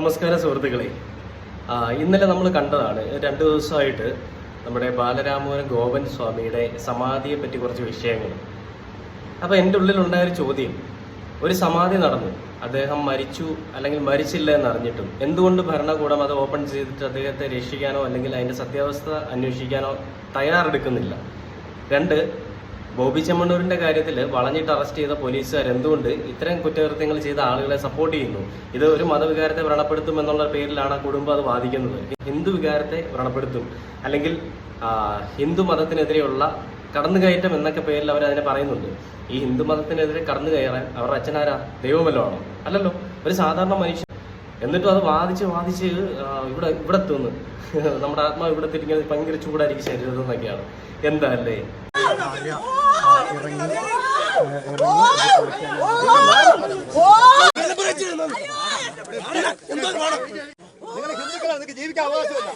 നമസ്കാരം സുഹൃത്തുക്കളെ. ഇന്നലെ നമ്മൾ കണ്ടതാണ് രണ്ട് ദിവസമായിട്ട് നമ്മുടെ ബാലരാമപുരം ഗോപൻ സ്വാമിയുടെ സമാധിയെ പറ്റി കുറച്ച് വിഷയങ്ങൾ. അപ്പോൾ എന്റെ ഉള്ളിലുണ്ടായ ഒരു ചോദ്യം ഒരു സമാധി നടന്നു അദ്ദേഹം മരിച്ചു അല്ലെങ്കിൽ മരിച്ചില്ല എന്ന് അറിഞ്ഞിട്ടും എന്തുകൊണ്ട് ഭരണകൂടം അത് ഓപ്പൺ ചെയ്തിട്ട് അദ്ദേഹത്തെ രക്ഷിക്കാനോ അല്ലെങ്കിൽ അതിന്റെ സത്യാവസ്ഥ അന്വേഷിക്കാനോ തയ്യാറെടുക്കുന്നില്ല? രണ്ട് ബോബി ചെമ്മണ്ണൂരിന്റെ കാര്യത്തിൽ വളഞ്ഞിട്ട് അറസ്റ്റ് ചെയ്ത പോലീസുകാർ എന്തുകൊണ്ട് ഇത്തരം കുറ്റകൃത്യങ്ങൾ ചെയ്ത ആളുകളെ സപ്പോർട്ട് ചെയ്യുന്നു? ഇത് ഒരു മതവികാരത്തെ വ്രണപ്പെടുത്തും എന്നുള്ള പേരിലാണ് കുടുംബം അത് വാദിക്കുന്നത്. ഹിന്ദു വികാരത്തെ വ്രണപ്പെടുത്തും. അല്ലെങ്കിൽ ഹിന്ദു മതത്തിനെതിരെയുള്ള കടന്നുകയറ്റം എന്നൊക്കെ പേരിൽ അവർ അതിനെ പറയുന്നുണ്ട്. ഈ ഹിന്ദു മതത്തിനെതിരെ കടന്നു കയറാൻ അവരുടെ അച്ഛനാരാ? ദൈവമല്ലോ ആണോ. അല്ലല്ലോ ഒരു സാധാരണ മനുഷ്യൻ. എന്നിട്ടും അത് വാദിച്ച് വാദിച്ച് ഇവിടെ ഇവിടെ എത്തുന്നു. നമ്മുടെ ആത്മാവ് ഇവിടെ തിരിഞ്ഞത് ഭയങ്കര ചൂടായിരിക്കും ശരീരത്തിൽ നിന്നൊക്കെയാണ്. എന്താ അല്ലേ? ഹിന്ദുക്കളാണ് നിങ്ങൾക്ക് ജീവിക്കാൻ അവകാശമില്ല.